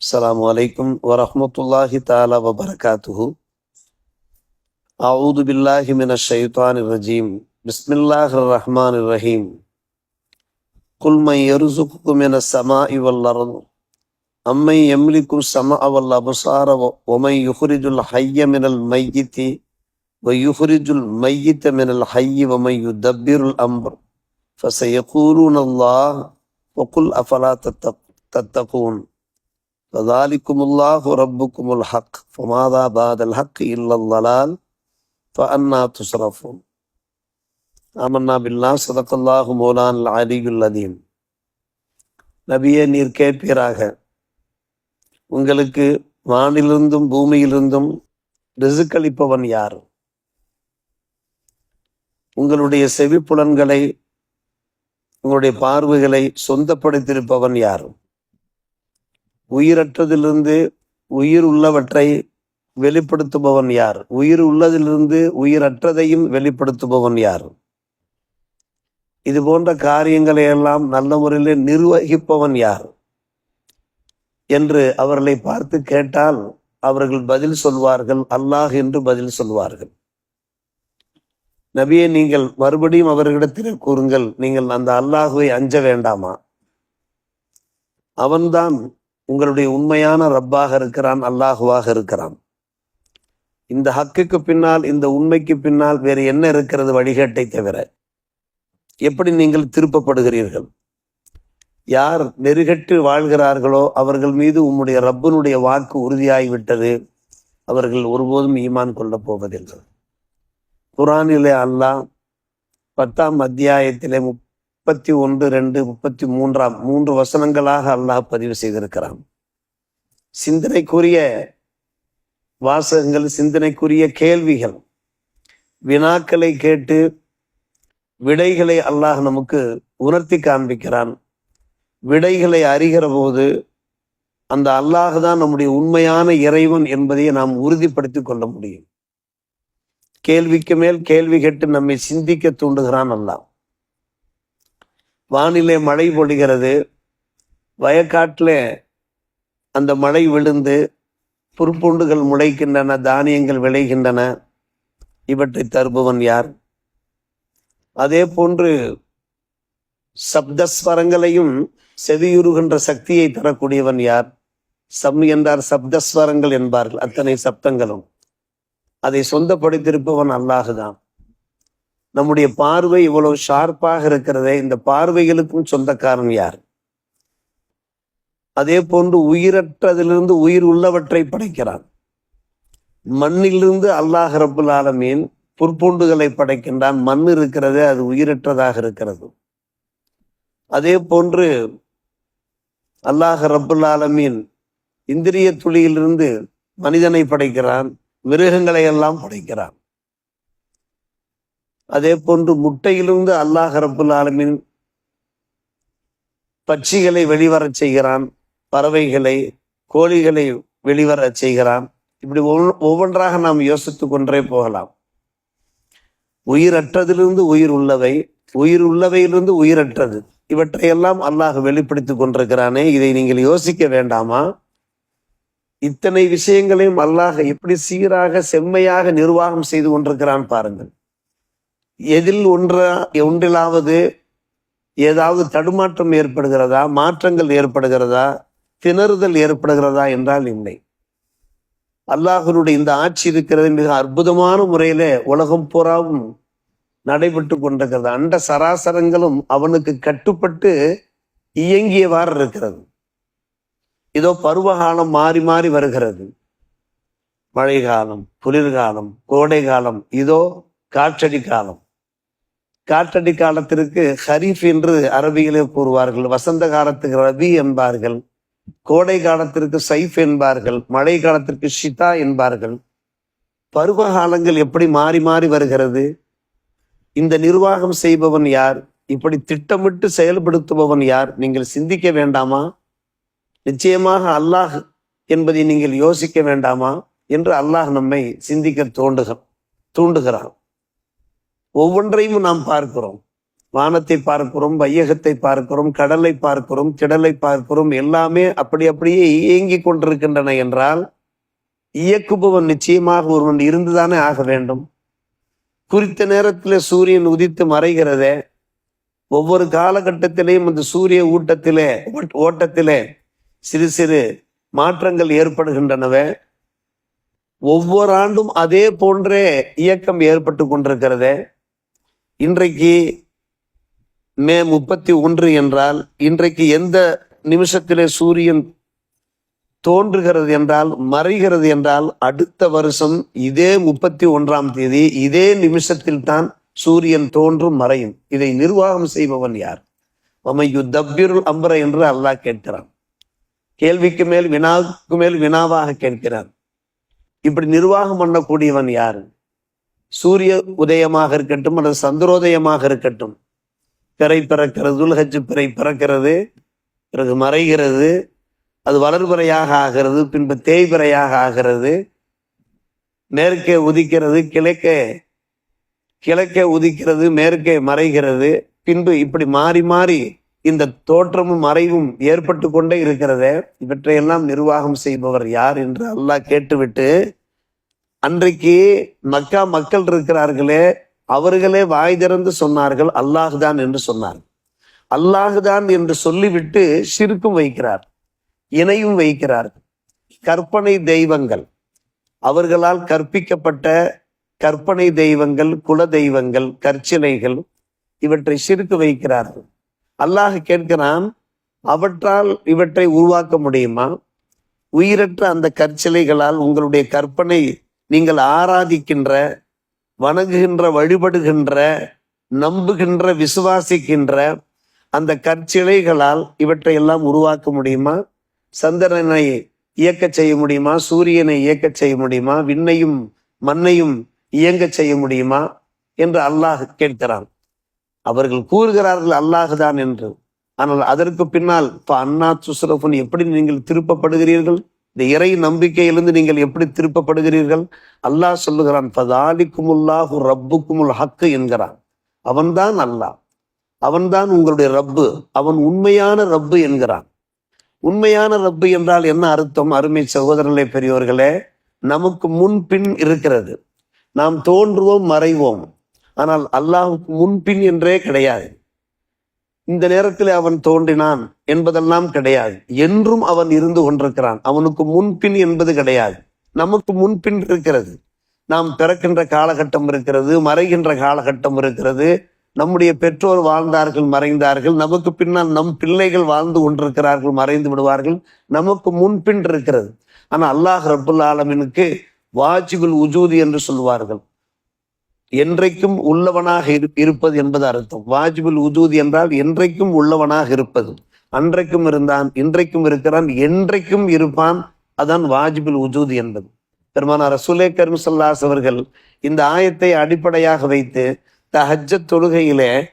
السلام عليكم ورحمة الله تعالى وبركاته. أعوذ بالله من الشيطان الرجيم. بسم الله الرحمن الرحيم. قل من يرزقكم من السماء والأرض أمن يملك السماء والأبصار ومن يخرج الحي من الميت ويخرج الميت من الحي ومن يدبر الأمر. فسيقولون الله وقل أفلا تتق- تتقون. கதாலிக்குமுல்லாஹு ரப்புக்குமுல் ஹக் ஃபமாதா பாதல் ஹக் இல்லல்லால் ஃபஅன்னா துஸ்ரஃபுன் ஆமன்னா பில்லா சதக்கல்லாஹு மோலான் அலிகுல் நபியே நீர் கேட்பீராக. உங்களுக்கு வானிலிருந்தும் பூமியிலிருந்தும் ரிசுக்களிப்பவன் யார்? உங்களுடைய செவிப்புலன்களை உங்களுடைய பார்வைகளை சொந்தப்படுத்தியிருப்பவன் யாரும் உயிரற்றதிலிருந்து உயிர் உள்ளவற்றை வெளிப்படுத்துபவன் யார்? உயிர் உள்ளதிலிருந்து உயிரற்றதையும் வெளிப்படுத்துபவன் யார்? இது போன்ற காரியங்களை எல்லாம் நல்ல முறையில் நிர்வகிப்பவன் யார்? என்று அவர்களை பார்த்து கேட்டால் அவர்கள் பதில் சொல்வார்கள் அல்லாஹ் என்று பதில் சொல்வார்கள். நபியை நீங்கள் மறுபடியும் அவர்களிடத்தில் கூறுங்கள் நீங்கள் அந்த அல்லாஹுவை அஞ்ச வேண்டாமா? அவன்தான் உங்களுடைய உண்மையான ரப்பாக இருக்கிறான் அல்லாஹுவாக இருக்கிறான். இந்த ஹக்குக்கு பின்னால் இந்த உண்மைக்கு பின்னால் வேறு என்ன இருக்கிறது வழிகாட்டை தவிர எப்படி நீங்கள் திருப்பப்படுகிறீர்கள்? யார் நெருகட்டு வாழ்கிறார்களோ அவர்கள் மீது உம்முடைய ரப்பனுடைய வாக்கு உறுதியாகிவிட்டது. அவர்கள் ஒருபோதும் ஈமான் கொள்ளப் போவதில்லை. குரானிலே அல்லாஹ் பத்தாம் அத்தியாயத்திலே முப்பத்தி ஒன்று ரெண்டு முப்பத்தி மூன்றாம் மூன்று வசனங்களாக அல்லாஹ் பதிவு செய்திருக்கிறான். சிந்தனைக்குரிய வாசகங்கள் சிந்தனைக்குரிய கேள்விகள் வினாக்களை கேட்டு விடைகளை அல்லாஹ் நமக்கு உணர்த்தி காண்பிக்கிறான். விடைகளை அறிகிற போது அந்த அல்லாஹ் தான் நம்முடைய உண்மையான இறைவன் என்பதை நாம் உறுதிப்படுத்திக் கொள்ள முடியும். கேள்விக்கு மேல் கேள்வி கேட்டு நம்மை சிந்திக்க தூண்டுகிறான் அல்லாஹ். வானிலே மழை பொழிகிறது. வயக்காட்டில் அந்த மழை விழுந்து புற்பூண்டுகள் முளைக்கின்றன தானியங்கள் விளைகின்றன. இவற்றை தருபவன் யார்? அதே போன்று சப்தஸ்வரங்களையும் செவியுறுகின்ற சக்தியை தரக்கூடியவன் யார்? சம் என்றார் சப்தஸ்வரங்கள் என்பார்கள் அத்தனை சப்தங்களும். அதை சொந்தப்படுத்தியிருப்பவன் அல்லாஹுதான். நம்முடைய பார்வை இவ்வளவு ஷார்ப்பாக இருக்கிறதே இந்த பார்வைகளுக்கும் சொந்தக்காரன் யார்? அதே போன்று உயிரற்றதிலிருந்து உயிர் உள்ளவற்றை படைக்கிறான். மண்ணிலிருந்து அல்லாஹ் ரப்புல் ஆலமீன் புற்பூண்டுகளை படைக்கின்றான். மண் இருக்கிறது அது உயிரற்றதாக இருக்கிறது. அதே போன்று அல்லாஹ் ரப்புல் ஆலமீன் இந்திரிய துளியிலிருந்து மனிதனை படைக்கிறான் மிருகங்களை எல்லாம் படைக்கிறான். அதே போன்று முட்டையிலிருந்து அல்லாஹ் ரப்புல் ஆலமின் பட்சிகளை வெளிவரச் செய்கிறான் பறவைகளை கோழிகளை வெளிவரச் செய்கிறான். இப்படி ஒவ்வொ- ஒவ்வொன்றாக நாம் யோசித்துக் கொண்டே போகலாம். உயிரற்றதிலிருந்து உயிர் உள்ளவை உயிர் உள்ளவையிலிருந்து உயிரற்றது. இவற்றையெல்லாம் அல்லாஹ் வெளிப்படுத்திக் கொண்டிருக்கிறானே. இதை நீங்கள் யோசிக்க வேண்டாமா? இத்தனை விஷயங்களையும் அல்லாஹ் எப்படி சீராக செம்மையாக நிர்வாகம் செய்து கொண்டிருக்கிறான் பாருங்கள். எதில் ஒன்றா ஒன்றிலாவது ஏதாவது தடுமாற்றம் ஏற்படுகிறதா மாற்றங்கள் ஏற்படுகிறதா திணறுதல் ஏற்படுகிறதா என்றால் இல்லை. அல்லாஹனுடைய இந்த ஆட்சி இருக்கிறது மிக அற்புதமான முறையில உலகம் பூராவும் நடைபெற்று கொண்டிருக்கிறது. அண்ட சராசரங்களும் அவனுக்கு கட்டுப்பட்டு இயங்கியவாறு இருக்கிறது. இதோ பருவகாலம் மாறி மாறி வருகிறது. மழை காலம் குளிர்காலம் கோடை காலம் இதோ காற்றடி காலம் காற்றடி காலத்திற்கு ஹரீஃப் என்று அரபியிலே கூறுவார்கள். வசந்த காலத்துக்கு ரபி என்பார்கள். கோடை காலத்திற்கு சைஃப் என்பார்கள். மழை காலத்திற்கு ஷிதா என்பார்கள். பருவ காலங்கள் எப்படி மாறி மாறி வருகிறது? இந்த நிர்வாகம் செய்பவன் யார்? இப்படி திட்டமிட்டு செயல்படுத்துபவன் யார்? நீங்கள் சிந்திக்க வேண்டாமா? நிச்சயமாக அல்லாஹ் என்பதை நீங்கள் யோசிக்க வேண்டாமா? என்று அல்லாஹ் நம்மை சிந்திக்க தோண்டுக தூண்டுகிறான். ஒவ்வொன்றையும் நாம் பார்க்கிறோம். வானத்தை பார்க்கிறோம் வையகத்தை பார்க்கிறோம் கடலை பார்க்கிறோம் திடலை பார்க்கிறோம் எல்லாமே அப்படி அப்படியே இயங்கிக் கொண்டிருக்கின்றன என்றால் இயக்குபவன் நிச்சயமாக ஒருவன் இருந்துதானே ஆக வேண்டும். குறித்த நேரத்தில் சூரியன் உதித்து மறைகிறதே ஒவ்வொரு காலகட்டத்திலேயும் அந்த சூரிய ஊட்டத்திலே ஓட்டத்திலே சிறு சிறு மாற்றங்கள் ஏற்படுகின்றனவே ஒவ்வொரு ஆண்டும் அதே போன்றே இயக்கம் ஏற்பட்டு கொண்டிருக்கிறதே. இன்றைக்கு மே முப்பத்தி ஒன்று என்றால் இன்றைக்கு எந்த நிமிஷத்திலே சூரியன் தோன்றுகிறது என்றால் மறைகிறது என்றால் அடுத்த வருஷம் இதே முப்பத்தி ஒன்றாம் தேதி இதே நிமிஷத்தில் தான் சூரியன் தோன்றும் மறையும். இதை நிர்வாகம் செய்பவன் யார்? மமையு தப்பிருள் அம்பர என்று அல்லாஹ் கேட்கிறான். கேள்விக்கு மேல் வினாவுக்கு மேல் வினாவாக கேட்கிறான். இப்படி நிர்வாகம் பண்ணக்கூடியவன் யாரு? சூரிய உதயமாக இருக்கட்டும் அல்லது சந்திரோதயமாக இருக்கட்டும். பிறை பிறக்கிறது உலகச்சு பிறை பிறக்கிறது பிறகு மறைகிறது அது வளர்பிறையாக ஆகிறது பின்பு தேய்பிறையாக ஆகிறது. மேற்கே உதிக்கிறது கிழக்கே கிழக்கே உதிக்கிறது மேற்கே மறைகிறது. பின்பு இப்படி மாறி மாறி இந்த தோற்றமும் மறைவும் ஏற்பட்டு கொண்டே இருக்கிறதே. இவற்றையெல்லாம் நிர்வாகம் செய்பவர் யார் என்று அல்லாஹ் கேட்டுவிட்டு அன்றைக்கு மக்கா மக்கள் இருக்கிறார்களே அவர்களே வாய் திறந்து சொன்னார்கள் அல்லாஹுதான் என்று சொன்னார். அல்லாஹுதான் என்று சொல்லிவிட்டு சிறுக்கும் வைக்கிறார் இணையும் வைக்கிறார். கற்பனை தெய்வங்கள் அவர்களால் கற்பிக்கப்பட்ட கற்பனை தெய்வங்கள் குல தெய்வங்கள் கற்சிலைகள் இவற்றை சிறுக்கு வைக்கிறார்கள். அல்லாஹ் கேட்கிறான் அவற்றால் இவற்றை உருவாக்க முடியுமா? உயிரற்ற அந்த கற்சிலைகளால் உங்களுடைய கற்பனை நீங்கள் ஆராதிக்கின்ற வணங்குகின்ற வழிபடுகின்ற நம்புகின்ற விசுவாசிக்கின்ற அந்த கற்சிலைகளால் இவற்றை எல்லாம் உருவாக்க முடியுமா? சந்திரனை இயக்க செய்ய முடியுமா? சூரியனை இயக்க செய்ய முடியுமா? விண்ணையும் மண்ணையும் இயங்க செய்ய முடியுமா? என்று அல்லாஹ் கேட்கிறான். அவர்கள் கூறுகிறார்கள் அல்லாஹுதான் என்று. ஆனால் அதற்கு பின்னால் இப்ப அண்ணா சுஸ்ரஃபுன் எப்படி நீங்கள் திருப்பப்படுகிறீர்கள்? இந்த இறை நம்பிக்கையிலிருந்து நீங்கள் எப்படி திருப்பப்படுகிறீர்கள்? அல்லாஹ் சொல்லுகிறான் பதாலிக்குமுல்லாஹு ரப்புக்குமுல் ஹக்கு என்கிறான். அவன்தான் அல்லாஹ். அவன்தான் உங்களுடைய ரப்பு. அவன் உண்மையான ரப்பு என்கிறான். உண்மையான ரப்பு என்றால் என்ன அர்த்தம்? அருமை சகோதரர்களே பெரியோர்களே நமக்கு முன்பின் இருக்கிறது. நாம் தோன்றுவோம் மறைவோம். ஆனால் அல்லாஹுக்கு முன்பின் என்றே கிடையாது. இந்த நேரத்தில் அவன் தோன்றினான் என்பதெல்லாம் கிடையாது. என்றும் அவன் இருந்து கொண்டிருக்கிறான். அவனுக்கு முன்பின் என்பது கிடையாது. நமக்கு முன்பின் இருக்கிறது. நாம் பிறக்கின்ற காலகட்டம் இருக்கிறது மறைகின்ற காலகட்டம் இருக்கிறது. நம்முடைய பெற்றோர் வாழ்ந்தார்கள் மறைந்தார்கள். நமக்கு பின்னால் நம் பிள்ளைகள் வாழ்ந்து கொண்டிருக்கிறார்கள் மறைந்து விடுவார்கள். நமக்கு முன்பின் இருக்கிறது. ஆனால் அல்லாஹ் ரபுல் ஆலமினுக்கு வாஜிபுல் உஜூதி என்று சொல்வார்கள். என்றைக்கும் உள்ளவனாக இருப்பது என்பது அர்த்தம். வாஜிபுல் உஜூதி என்றால் என்றைக்கும் உள்ளவனாக இருப்பது. அன்றைக்கும் இருந்தான் இன்றைக்கும் இருக்கிறான் என்றைக்கும் இருப்பான் அதான் வாஜிபுல் உஜூதி என்பது. பெருமானார் ரசூலே கரும்சல்லாஸ் அவர்கள் இந்த ஆயத்தை அடிப்படையாக வைத்து தஹஜத் தொழுகையிலே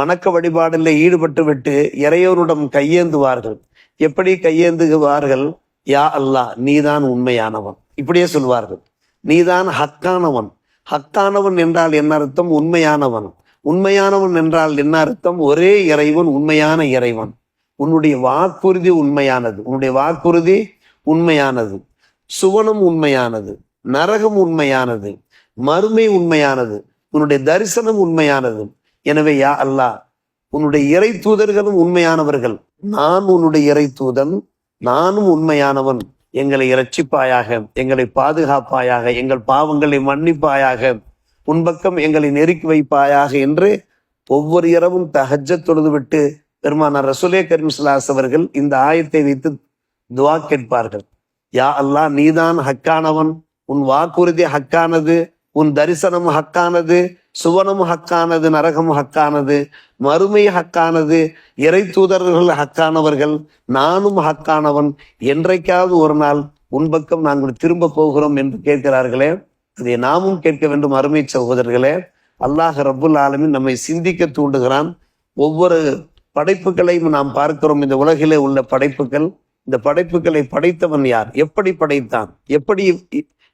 வணக்க வழிபாடில் ஈடுபட்டு விட்டு இறையோருடன் கையேந்துவார்கள். எப்படி கையேந்துவார்கள்? யா அல்லாஹ் நீதான் உண்மையானவன். இப்படியே சொல்வார்கள். நீதான் ஹக்கானவன். ஹக்கானவன் என்றால் என்ன அர்த்தம்? உண்மையானவன். உண்மையானவன் என்றால் என்ன அர்த்தம்? ஒரே இறைவன் உண்மையான இறைவன். உன்னுடைய வாக்குறுதி உண்மையானது. உன்னுடைய வாக்குறுதி உண்மையானது. சுவனம் உண்மையானது. நரகம் உண்மையானது. மறுமை உண்மையானது. உன்னுடைய தரிசனம் உண்மையானது. எனவே யா அல்லாஹ் உன்னுடைய இறை தூதர்களும் உண்மையானவர்கள். நான் உன்னுடைய இறை தூதன். நானும் உண்மையானவன். எங்களை இரட்சிப்பாயாக எங்களை பாதுகாப்பாயாக எங்கள் பாவங்களை மன்னிப்பாயாக உன்பக்கம் எங்களை நெருக்கி வைப்பாயாக என்று ஒவ்வொரு இரவும் தஹஜ்ஜத் தொழுதுவிட்டு பெருமானார் ரசுலே கரிம்ஸ்லாஸ் அவர்கள் இந்த ஆயத்தை வைத்து துவா கேட்பார்கள். யா அல்லாஹ் நீதான் ஹக்கானவன். உன் வாக்குறுதி ஹக்கானது. உன் தரிசனம் ஹக்கானது சுவனம் ஹக்கானது நரகம் ஹக்கானது மறுமை ஹக்கானது இறை தூதர்கள் ஹக்கானவர்கள் நானும் ஹக்கானவன். என்றைக்காவது ஒரு நாள் உன் பக்கம் நாங்கள் திரும்ப போகிறோம் என்று கேட்கிறார்களே இதை நாமும் கேட்க வேண்டும் அருமை சகோதரர்களே. அல்லாஹ் ரபுல் ஆலமின் நம்மை சிந்திக்க தூண்டுகிறான். ஒவ்வொரு படைப்புகளையும் நாம் பார்க்கிறோம். இந்த உலகிலே உள்ள படைப்புகள் இந்த படைப்புகளை படைத்தவன் யார்? எப்படி படைத்தான்? எப்படி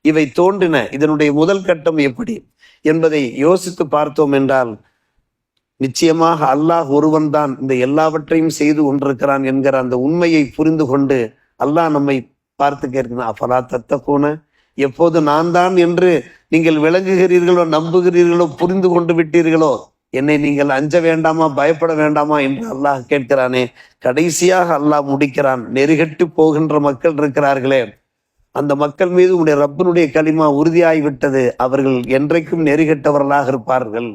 இவை தோன்றின. இதனுடைய முதல் கட்டம் எப்படி என்பதை யோசித்து பார்த்தோம் என்றால் நிச்சயமாக அல்லாஹ் ஒருவன்தான் இந்த எல்லாவற்றையும் செய்து கொண்டிருக்கிறான் என்கிற அந்த உண்மையை புரிந்து கொண்டு அல்லாஹ் நம்மை பார்த்து கேட்கிறான் அஃபலா தத்தக்கூன எப்போது நான் தான் என்று நீங்கள் விளங்குகிறீர்களோ நம்புகிறீர்களோ புரிந்து கொண்டு விட்டீர்களோ என்னை நீங்கள் அஞ்ச வேண்டாமா பயப்பட வேண்டாமா? என்று அல்லாஹ் கேட்கிறானே. கடைசியாக அல்லாஹ் முடிக்கிறான் நெருகட்டு போகின்ற மக்கள் இருக்கிறார்களே அந்த மக்கள் மீது உடைய ரப்பனுடைய களிமா உறுதியாகிவிட்டது அவர்கள் என்றைக்கும் நெறிகட்டவர்களாக இருப்பார்கள்.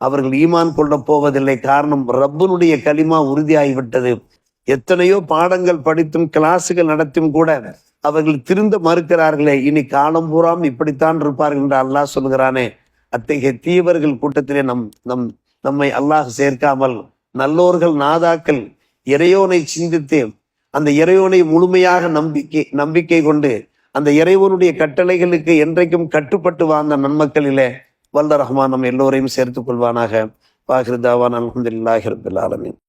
அவர்கள் ஈமான் கொள்ளப் போவதில்லை. காரணம் ரப்பனுடைய களிமா உறுதியாகிவிட்டது எத்தனையோ பாடங்கள் படித்தும் கிளாஸுகள் நடத்தியும் கூட அவர்கள் திருந்த மறுக்கிறார்களே. இனி காலம் பூராம் இப்படித்தான் இருப்பார்கள் என்று அல்லாஹ் சொல்கிறானே. அத்தகைய தீவர்கள் கூட்டத்திலே நம் நம் நம்மை அல்லாஹ் சேர்க்காமல் நல்லோர்கள் நாதாக்கள் இறையோனை சிந்தித்து அந்த இறையோனை முழுமையாக நம்பிக்கை நம்பிக்கை கொண்டு அந்த இறைவனுடைய கட்டளைகளுக்கு என்றைக்கும் கட்டுப்பட்டு வாழ்ந்த நன்மக்களிலே வல்ல ரஹ்மான் நம் எல்லோரையும் சேர்த்துக் கொள்வானாக. வாஹிருதாவான் அலமதுல்லாஹி ரபில்